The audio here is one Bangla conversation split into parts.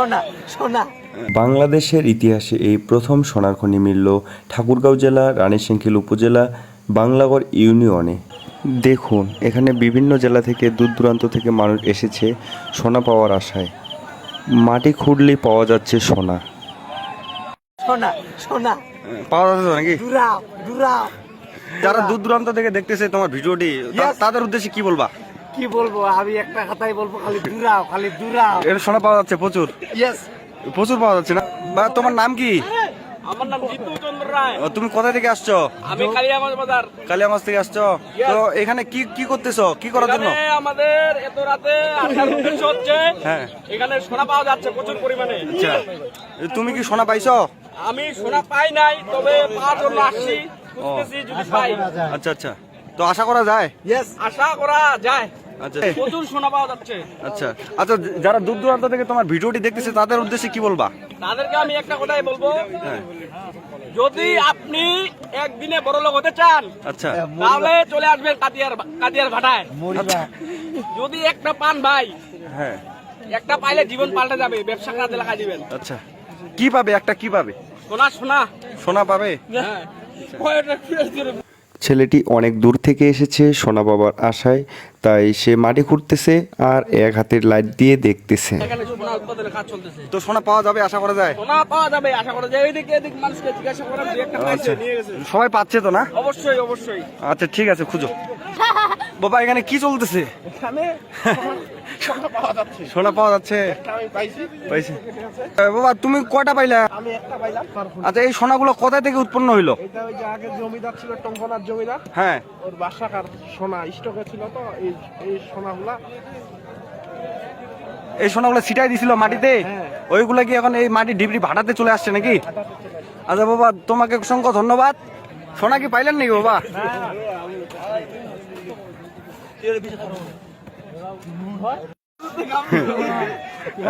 সোনা সোনা বাংলাদেশের ইতিহাসে এই প্রথম সোনার খনি মিলল ঠাকুরগাঁও জেলা রানীশঙ্খিল উপজেলা বাংলাগড় ইউনিয়নে। দেখুন এখানে বিভিন্ন জেলা থেকে দূর দূরান্ত থেকে মানুষ এসেছে সোনা পাওয়ার আশায়। মাটি খুঁড়লেই পাওয়া যাচ্ছে সোনা। সোনা সোনা পাওয়া যাচ্ছে নাকি? যারা দূর দূরান্ত থেকে দেখতেছে তোমার ভিডিওটি তাদের উদ্দেশ্যে কি বলবা? কি বলব? আমি একটা কথাই বলব খালি দুরাও খালি দুরাও। এর সোনা পাওয়া যাচ্ছে প্রচুর। ইয়েস প্রচুর পাওয়া যাচ্ছে না? বা তোমার নাম কি? আমার নাম জিতু চন্দ্র রায়। তুমি কোথা থেকে আসছো? আমি কালিয়াগঞ্জ বাজার। কালিয়াগঞ্জ থেকে আসছো? তো এখানে কি কি করতেছো? কি করার জন্য? আমাদের এত রাতে আসার উদ্দেশ্য হচ্ছে হ্যাঁ। এখানে সোনা পাওয়া যাচ্ছে প্রচুর পরিমাণে। আচ্ছা। তুমি কি সোনা পাইছো? আমি সোনা পাই নাই তবে পাওয়ার জন্য আসছি। খুঁজতেছি যদি পাই। আচ্ছা আচ্ছা। তো আশা করা যায়? ইয়েস আশা করা যায়। আচ্ছা। প্রচুর সোনা পাওয়া যাচ্ছে। আচ্ছা। আচ্ছা যারা দূর দূরান্ত থেকে তোমার ভিডিওটি দেখতেছে তাদের উদ্দেশ্যে কি বলবা? তাদেরকে আমি একটা কথাই বলব। হ্যাঁ। যদি আপনি একদিনে বড় লোক হতে চান আচ্ছা। তাহলে চলে আসবেন কাতিয়ার কাতিয়ার ভাটায়। যদি একটা পান ভাই হ্যাঁ। একটা পাইলে জীবন পাল্টে যাবে ব্যবসা কাজে লাগা দিবেন। আচ্ছা। কি পাবে? একটা কি পাবে? সোনা সোনা। সোনা পাবে? হ্যাঁ। ফিরে ছেলেটি অনেক দূর থেকে এসেছে সোনা বাবার আশায় তাই সে মাটি খুঁড়তেছে আর এক হাতের লাইট দিয়ে দেখতেছে। এখানে সোনা উৎপাদনের কাজ চলতেছে। তো সোনা পাওয়া যাবে আশা করা যায়? সোনা পাওয়া যাবে আশা করা যায়। এদিকে এদিক মানুষকে জিজ্ঞাসা করা যে একটা পাইছে নিয়ে গেছে। সবাই পাচ্ছে তো না? অবশ্যই অবশ্যই। আচ্ছা ঠিক আছে খুঁজো। বাবা এখানে কি চলতেছে? এখানে সোনা পাওয়া যাচ্ছে। সোনা পাওয়া যাচ্ছে। আমি পাইছি। পাইছে। বাবা তুমি কয়টা পাইলা? আমি একটা পাইলাম। আচ্ছা এই সোনাগুলো কোথা থেকে উৎপন্ন হইল? এটা ওই যে আগে জমিদার ছিল টঙ্কনার জমিদার। হ্যাঁ। ওর বাসাকার সোনা স্টকে ছিল তো এই এই সোনাগুলা। এই সোনাগুলো ছিটাই দিছিল মাটিতে? ওইগুলা কি এখন এই মাটি ডিবরি ভাটাতে চলে আসছে নাকি? আচ্ছা বাবা তোমাকে অসংখ্য ধন্যবাদ। সোনা কি পাইলেন নাকি বাবা? এ,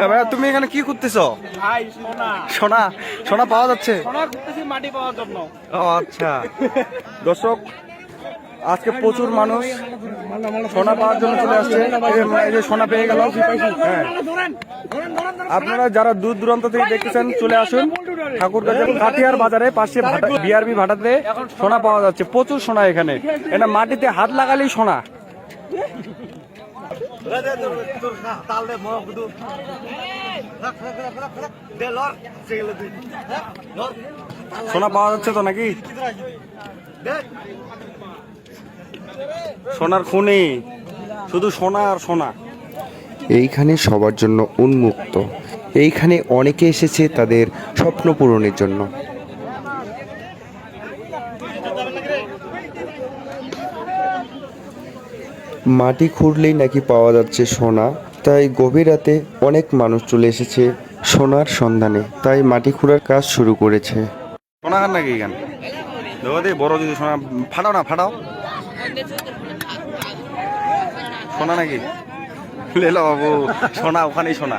ভাইয়া তুমি এখানে কি করতেছো? সোনা। সোনা? পাওয়া যাচ্ছে? মাটি পাওয়ার জন্য। ও আচ্ছা। দর্শক আজকে প্রচুর মানুষ সোনা পাওয়ার জন্য চলে আসছে। এই যে- সোনা পেয়ে গেল হ্যাঁ। আপনারা যারা দূর দূরান্ত থেকে দেখতেছেন চলে আসুন। ঠাকুরগাঁ কাঠিয়ার বাজারে পাশে বিআরবি ভাটাতে সোনা পাওয়া যাচ্ছে। প্রচুর সোনা এখানে। এটা মাটিতে হাত লাগালেই সোনা। সোনা পাওয়া যাচ্ছে তো নাকি? সোনার খুনি। শুধু সোনা আর সোনা। এইখানে সবার জন্য উন্মুক্ত। এইখানে অনেকে এসেছে তাদের স্বপ্ন পূরণের জন্য। মাটি খুঁড়লেই নাকি পাওয়া যাচ্ছে সোনা। তাই গভীর রাতে অনেক মানুষ চলে এসেছে সোনার সন্ধানে। তাই মাটি খুঁড়ার কাজ শুরু করেছে। সোনা নাকি দে, বড় যদি সোনা। ফাটাও না, ফাটাও। সোনা নাকি? লে বাবু, সোনা, ওখানেই সোনা।